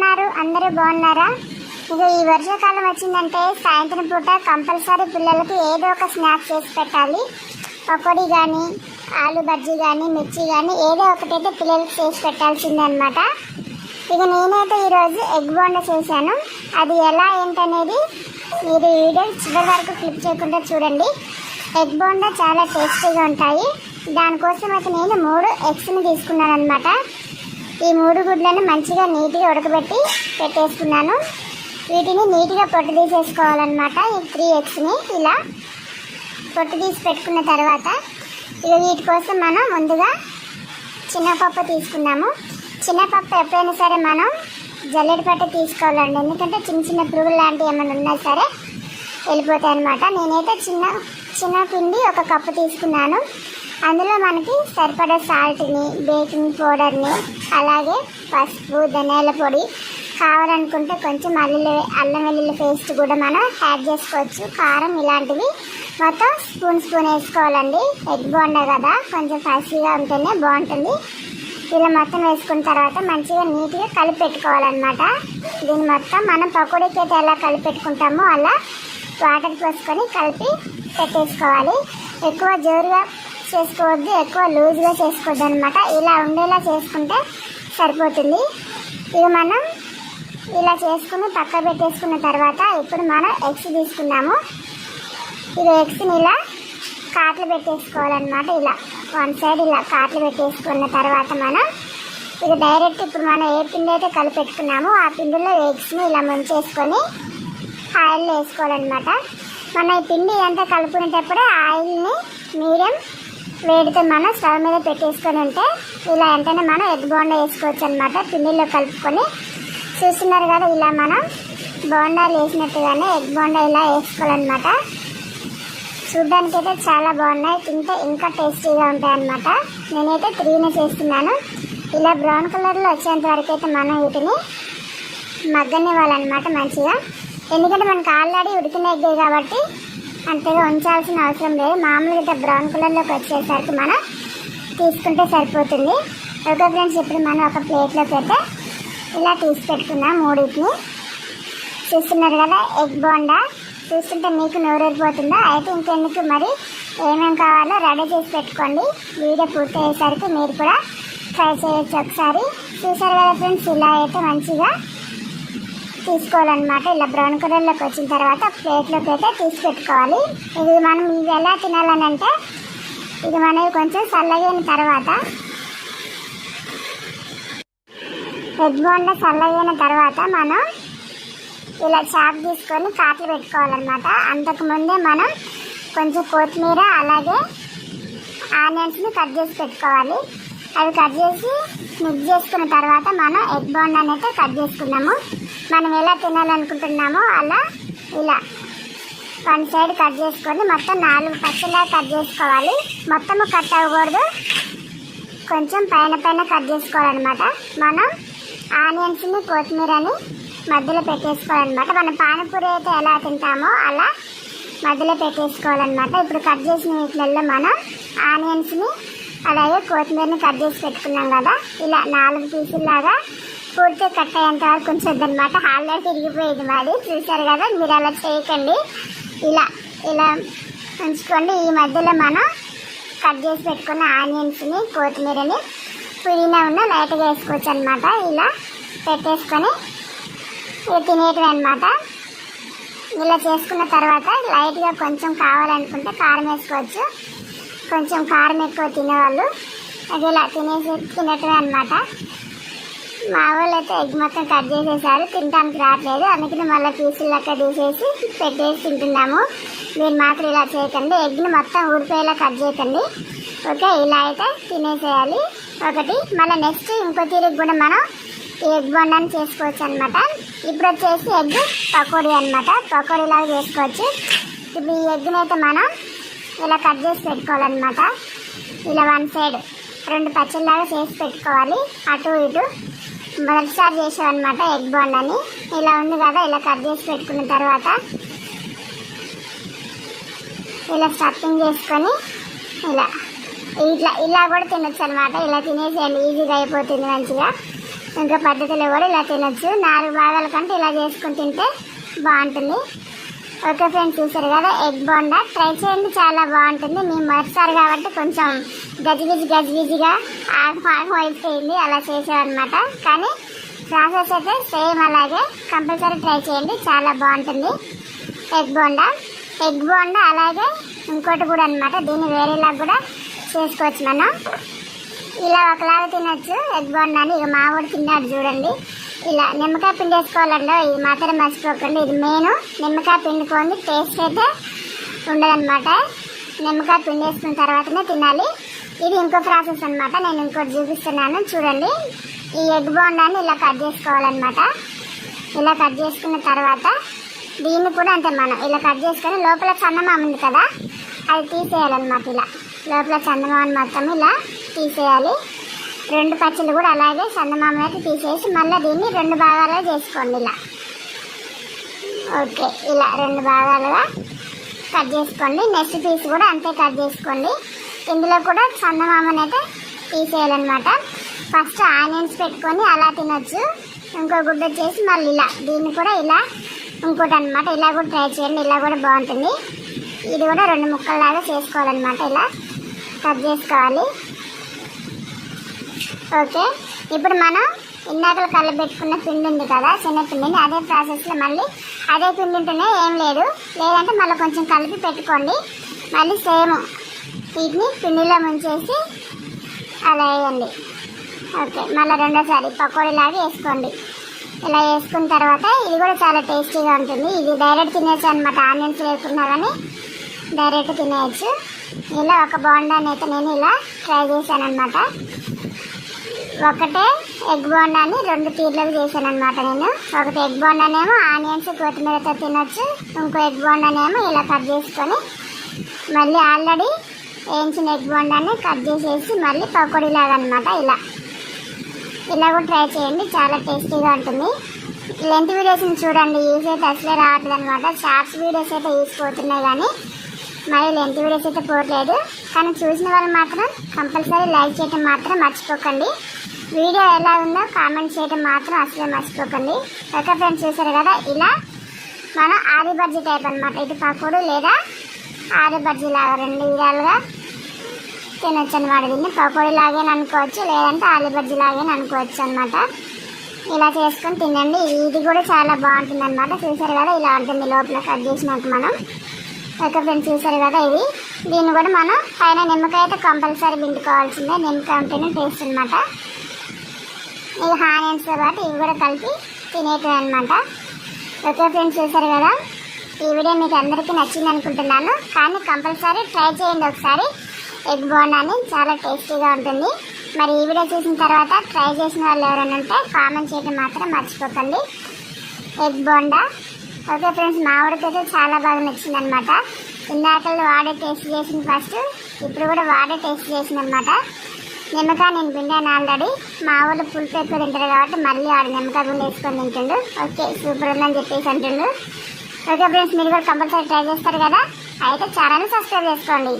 ఉన్నారు? అందరూ బాగున్నారా? ఇక ఈ వర్షాకాలం వచ్చిందంటే సాయంత్రం పూట కంపల్సరీ పిల్లలకి ఏదో ఒక స్నాక్స్ చేసి పెట్టాలి. పకోడీ కానీ ఆలు బజ్జీ కానీ మిర్చి కానీ ఏదో ఒకటైతే పిల్లలకి చేసి పెట్టాల్సిందే అనమాట ఇక నేనైతే ఈరోజు ఎగ్ బోండా చేశాను. అది ఎలా ఏంటనేది మీరు వీడియో చివరి వరకు క్లిక్ చేయకుండా చూడండి. ఎగ్ బోండా చాలా టేస్టీగా ఉంటాయి. దానికోసం అయితే నేను మూడు ఎగ్స్ని తీసుకున్నాను అనమాట ఈ మూడు గుడ్లను మంచిగా నీట్గా ఉడకబెట్టి పెట్టేసుకున్నాను. వీటిని నీట్గా పొట్టు తీసేసుకోవాలన్నమాట ఈ త్రీ ఎగ్స్ని. ఇలా పొట్టు తీసి పెట్టుకున్న తర్వాత ఇక వీటి కోసం మనం ముందుగా చిన్నపప్పు తీసుకున్నాము చిన్నపప్పు ఎప్పుడైనా సరే మనం జల్లెడ పట్ట తీసుకోవాలండి. ఎందుకంటే చిన్న చిన్న పురుగులు లాంటివి ఏమైనా ఉన్నా సరే వెళ్ళిపోతాయి అనమాట నేనైతే చిన్న చిన్న పిండి ఒక కప్పు తీసుకున్నాను. అందులో మనకి సరిపడా సాల్ట్ని బేకింగ్ పౌడర్ని అలాగే పసుపు ధనియాల పొడి కావాలనుకుంటే కొంచెం అల్లుల్లి అల్లం వెల్లుల్లి పేస్ట్ కూడా మనం యాడ్ చేసుకోవచ్చు. కారం ఇలాంటివి మొత్తం స్పూన్ స్పూన్ వేసుకోవాలండి. ఎగ్ బోండా కదా కొంచెం ఫాస్ట్గా ఉంటేనే బాగుంటుంది. ఇలా మొత్తం వేసుకున్న తర్వాత మంచిగా నీట్గా కలిపి పెట్టుకోవాలన్నమాట. దీన్ని మొత్తం మనం పకోడీకి అయితే ఎలా కలిపి పెట్టుకుంటామో అలా వాటర్ పోసుకొని కలిపి పెట్టేసుకోవాలి. ఎక్కువ జోరుగా చేసుకోవద్దు ఎక్కువ లూజ్గా చేసుకోవద్దు అనమాట ఇలా ఉండేలా చేసుకుంటే సరిపోతుంది. ఇది మనం ఇలా చేసుకుని పక్క పెట్టేసుకున్న తర్వాత ఇప్పుడు మనం ఎగ్స్ తీసుకున్నాము ఇది ఎగ్స్ని ఇలా కాట్లు పెట్టేసుకోవాలన్నమాట. ఇలా వన్ సైడ్ ఇలా కాట్లు పెట్టేసుకున్న తర్వాత మనం ఇది డైరెక్ట్ ఇప్పుడు మనం ఏ పిండి అయితే కలిపెట్టుకున్నామో ఆ పిండిలో ఎగ్స్ని ఇలా ముంచేసుకొని ఆయిల్లో వేసుకోవాలన్నమాట. మన ఈ పిండి అంతా కలుపుకునేటప్పుడే ఆయిల్ని మీడియం వేడితే మనం స్టవ్ మీద పెట్టేసుకొని ఉంటే ఇలా వెంటనే మనం ఎగ్ బోండా వేసుకోవచ్చు అనమాట పిండిలో కలుపుకొని. చూస్తున్నారు కదా ఇలా మనం బోండాలు వేసినట్టుగానే ఎగ్ బోండా ఇలా వేసుకోవాలన్నమాట. చూడ్డానికి అయితే చాలా బాగున్నాయి. తింటే ఇంకా టేస్టీగా ఉంటాయి అన్నమాట. నేనైతే త్రీనే చేస్తున్నాను. ఇలా బ్రౌన్ కలర్లో వచ్చేంత వరకు అయితే మనం వీటిని మగ్గనివ్వాలన్నమాట మంచిగా. ఎందుకంటే మనకు ఆల్రెడీ ఉడికిన ఎగ్గే కాబట్టి అంతగా ఉంచాల్సిన అవసరం లేదు. మామూలుగా ఇట్లా బ్రౌన్ కలర్లోకి వచ్చేసరికి మనం తీసుకుంటే సరిపోతుంది. ఓకే ఫ్రెండ్స్ ఇప్పుడు మనం ఒక ప్లేట్లోకి అయితే ఇలా తీసి పెట్టుకుందాం మూడింటిని. చూస్తున్నారు కదా ఎగ్ బోండా చూస్తుంటే మీకు నోరూరిపోతుందా? అయితే ఇంకెందుకు మరి? ఏమేమి కావాలో రెడీ చేసి పెట్టుకోండి. వీడియో పూర్తి అయ్యేసరికి మీరు కూడా ట్రై చేయొచ్చు ఒకసారి. చూసారు కదా ఫ్రెండ్స్ ఇలా అయితే మంచిగా తీసుకోవాలన్నమాట. ఇలా బ్రౌన్ కలర్లోకి వచ్చిన తర్వాత ప్లేట్లోకి అయితే తీసి పెట్టుకోవాలి. ఇది మనం ఇవి ఎలా తినాలనంటే ఇది మనవి కొంచెం చల్లగైన తర్వాత ఎగ్ బోన్లో చల్లగైన తర్వాత మనం ఇలా చాప్ తీసుకొని కాట్లు పెట్టుకోవాలన్నమాట. అంతకుముందే మనం కొంచెం కొత్తిమీర అలాగే ఆనియన్స్ని కట్ చేసి పెట్టుకోవాలి. అవి కట్ చేసి మిక్స్ చేసుకున్న తర్వాత మనం ఎగ్ బోండాని అనేది కట్ చేసుకున్నాము. మనం ఎలా తినాలనుకుంటున్నామో అలా ఇలా వన్ సైడ్ కట్ చేసుకొని మొత్తం నాలుగు పచ్చలా కట్ చేసుకోవాలి. మొత్తము కట్ అవ్వకూడదు. కొంచెం పైన పైన కట్ చేసుకోవాలన్నమాట. మనం ఆనియన్స్ని కొత్తిమీరని మధ్యలో పెట్టేసుకోవాలన్నమాట. మనం పానీపూరి అయితే ఎలా తింటామో అలా మధ్యలో పెట్టేసుకోవాలన్నమాట. ఇప్పుడు కట్ చేసిన వీటిలలో మనం ఆనియన్స్ని అలాగే కొత్తిమీరని కట్ చేసి పెట్టుకున్నాం కదా. ఇలా నాలుగు పీసుల్లాగా పూర్తి కట్ అయ్యేంత వరకు ఉంచొద్దనమాట హాల్లో తిరిగిపోయేది మాది. చూసారు కదా మీరు అలా చేయకండి. ఇలా ఇలా ఉంచుకోండి. ఈ మధ్యలో మనం కట్ చేసి పెట్టుకున్న ఆనియన్స్ని కొత్తిమీరని పుదీనా ఉన్న లైట్గా వేసుకోవచ్చు అనమాట ఇలా పెట్టేసుకొని తినేటివి అనమాట ఇలా చేసుకున్న తర్వాత లైట్గా కొంచెం కావాలనుకుంటే కారం వేసుకోవచ్చు. కొంచెం కారం ఎక్కువ తినేవాళ్ళు. అది ఇలా తినేసి తినటమే అనమాట మా వాళ్ళు అయితే ఎగ్ మొత్తం కట్ చేసేసారు. తినడానికి రావట్లేదు. అందుకని మళ్ళీ పీసులు లెక్క తీసేసి పెట్టేసి తింటున్నాము. మీరు మాత్రం ఇలా చేయకండి. ఎగ్ని మొత్తం ఊడిపోయేలా కట్ చేయకండి. ఓకే? ఇలా అయితే తినేసేయాలి. ఒకటి మళ్ళీ నెక్స్ట్ ఇంకో తీరికి కూడా మనం ఎగ్ బొండాన్ని చేసుకోవచ్చు అనమాట ఇప్పుడు వచ్చేసి ఎగ్ పకోడీ అనమాట పకోడీ లాగా చేసుకోవచ్చు. ఇప్పుడు ఈ ఎగ్ని అయితే మనం ఇలా కట్ చేసి పెట్టుకోవాలన్నమాట. ఇలా వన్ సైడ్ రెండు పచ్చళ్ళలాగా చేసి పెట్టుకోవాలి. అటు ఇటు మొదటిసారి చేసామన్నమాట ఎగ్ బోండాని ఇలా ఉంది కదా ఇలా కట్ చేసి పెట్టుకున్న తర్వాత ఇలా స్టఫింగ్ చేసుకొని ఇలా ఇట్లా ఇలా కూడా తినొచ్చు అనమాట ఇలా తినేసేయండి ఈజీగా అయిపోతుంది మంచిగా. ఇంకా పద్ధతిలో కూడా ఇలా తినొచ్చు. నాలుగు భాగాల కంటే ఇలా చేసుకుని తింటే బాగుంటుంది. ఓకే ఫ్రెండ్స్ చూసారు కదా ఎగ్ బోండా. ట్రై చేయండి చాలా బాగుంటుంది. మేము మొదటిసారి కాబట్టి కొంచెం గజిగిజి గజిగిజిగా ఆగు ఆగు అయిపోయింది అలా చేసామన్నమాట కానీ ప్రాసెస్ అయితే సేమ్ అలాగే కంపల్సరీ ట్రై చేయండి చాలా బాగుంటుంది. ఎగ్ బోండా. ఎగ్ బోండా అలాగే ఇంకోటి కూడా అన్నమాట. దీన్ని వేరేలా కూడా చేసుకోవచ్చు మనం. ఇలా ఒకలాగా తినొచ్చు ఎగ్ బోండాని. ఇక మా తిన్నాడు చూడండి. ఇలా నిమ్మకాయ పిండి వేసుకోవాలండి ఇది మాత్రం మర్చిపోకండి. ఇది మెయిన్. నిమ్మకాయ పిండుకొని టేస్ట్ అయితే ఉండదన్నమాట. నిమ్మకాయ పిండి వేసుకున్న తర్వాతనే తినాలి. ఇది ఇంకో ప్రాసెస్ అన్నమాట. నేను ఇంకోటి చూపిస్తున్నాను. చూడండి. ఈ ఎగ్ బోండాన్ని ఇలా కట్ చేసుకోవాలన్నమాట. ఇలా కట్ చేసుకున్న తర్వాత దీన్ని కూడా అంతే మనం ఇలా కట్ చేసుకొని లోపల చందమామ ఉంది కదా అది తీసేయాలన్నమాట ఇలా. లోపల చందమామని మొత్తం ఇలా తీసేయాలి. రెండు పచ్చళ్ళు కూడా అలాగే సన్నమామ అయితే తీసేసి మళ్ళీ దీన్ని రెండు భాగాలుగా చేసుకోండి ఇలా. ఓకే ఇలా రెండు భాగాలుగా కట్ చేసుకోండి. నెక్స్ట్ పీస్ కూడా అంతే కట్ చేసుకోండి. ఇందులో కూడా చందమామని అయితే తీసేయాలన్నమాట. ఫస్ట్ ఆనియన్స్ పెట్టుకొని అలా తినొచ్చు. ఇంకో గుడ్డ వచ్చేసి మళ్ళీ ఇలా. దీన్ని కూడా ఇలా ఇంకోటి అనమాట ఇలా కూడా ట్రై చేయండి. ఇలా కూడా బాగుంటుంది. ఇది కూడా రెండు ముక్కల్లాగా చేసుకోవాలన్నమాట ఇలా. కట్ చేసుకోవాలి. ఓకే. ఇప్పుడు మనం ఇందాకలు కలబెట్టుకున్న పిండి ఉంది కదా పిండిని అదే ప్రాసెస్లో మళ్ళీ అదే పిండి ఉంటేనే ఏం లేదు. లేదంటే మళ్ళీ కొంచెం కలిపి పెట్టుకోండి. మళ్ళీ సేమ్ వీటిని పిండిలో ముంచేసి అలా వేయండి. ఓకే. మళ్ళీ రెండోసారి పకోడీలాగా వేసుకోండి. ఇలా వేసుకున్న తర్వాత ఇది కూడా చాలా టేస్టీగా ఉంటుంది. ఇది డైరెక్ట్ తినేసి అనమాట ఆనియన్స్ వేసుకున్నా కానీ డైరెక్ట్ తినేయచ్చు. ఇలా ఒక బాండాన్ని అయితే నేను ఇలా ట్రై చేశాను అనమాట ఒకటే ఎగ్ బోండాని రెండు తీర్లకు చేశాను అనమాట నేను. ఒకటి ఎగ్ బోండానేమో ఆనియన్స్ కొత్తిమీరతో తినొచ్చు. ఇంకో ఎగ్ బోండానేమో ఇలా కట్ చేసుకొని మళ్ళీ ఆల్రెడీ వేయించిన ఎగ్ బోండాన్ని కట్ చేసేసి మళ్ళీ పకోడీలాగా అనమాట ఇలా. ఇలా కూడా ట్రై చేయండి చాలా టేస్టీగా ఉంటుంది. లెంత్ వీడియోస్ చూడండి యూజ్ అయితే అసలే రావట్లేదు అనమాట షార్ట్స్ వీడియోస్ అయితే యూజ్ పోతున్నాయి కానీ మరి లెంత్ వీడియోస్ అయితే పోవట్లేదు. కానీ చూసిన వాళ్ళు మాత్రం కంపల్సరీ లైక్ చేయటం మాత్రం మర్చిపోకండి. వీడియో ఎలా ఉందో కామెంట్ చేయడం మాత్రం అసలే మర్చిపోకండి. ఓకే ఫ్రెండ్స్ చూసారు కదా ఇలా మనం ఆది బజ్జీ టైప్ అనమాట ఇటు పకోడు లేదా ఆది బజ్జీ లాగా రెండు విధాలుగా తినొచ్చు అనమాట దీన్ని. పకోడీ లాగే అనుకోవచ్చు లేదంటే ఆలు బజ్జీ లాగే అనుకోవచ్చు అనమాట ఇలా చేసుకొని తినండి. ఇది కూడా చాలా బాగుంటుంది అనమాట చూసారు కదా ఇలా ఉంటుంది లోపల కట్ చేసినాక మనం. ఒక ఫ్రెండ్స్ చూసారు కదా ఇది. దీన్ని కూడా మనం పైన నిమ్మకాయ అయితే కంపల్సరీ పిండుకోవాల్సిందే. నిమ్మకాయ ఉంటేనే టేస్ట్ అనమాట ఇది హానియన్స్తో పాటు ఇవి కూడా కలిపి తినేటివి అనమాట ఓకే ఫ్రెండ్స్ చూసారు కదా? ఈ వీడియో మీకు అందరికీ నచ్చింది అనుకుంటున్నాను కానీ కంపల్సరీ ట్రై చేయండి ఒకసారి. ఎగ్ బోండాని చాలా టేస్టీగా ఉంటుంది. మరి ఈ వీడియో చూసిన తర్వాత ట్రై చేసిన వాళ్ళు ఎవరైనా ఉంటే కామెంట్ చేయడం మాత్రం మర్చిపోకండి. ఎగ్ బోండా. ఓకే ఫ్రెండ్స్ మా ఊరికైతే చాలా బాగా నచ్చింది అనమాట ఇందాకలు వాడే టేస్ట్ చేసింది ఫస్ట్ ఇప్పుడు కూడా వాడే టేస్ట్ చేసింది అనమాట నిమ్మకాయ నేను పిండాను ఆల్రెడీ. మా ఊళ్ళో పులుపు ఎక్కువ తింటారు కాబట్టి మళ్ళీ ఆడు నిమ్మకాయ గుండె వేసుకొని తింటుండు. ఓకే సూపర్ ఉందని చెప్పేసి అంటుండు. ఓకే ఫ్రెండ్స్ మీరు కూడా కంపల్సరీ ట్రై చేస్తారు కదా? అయితే ఛానల్ సబ్స్క్రైబ్ చేసుకోండి.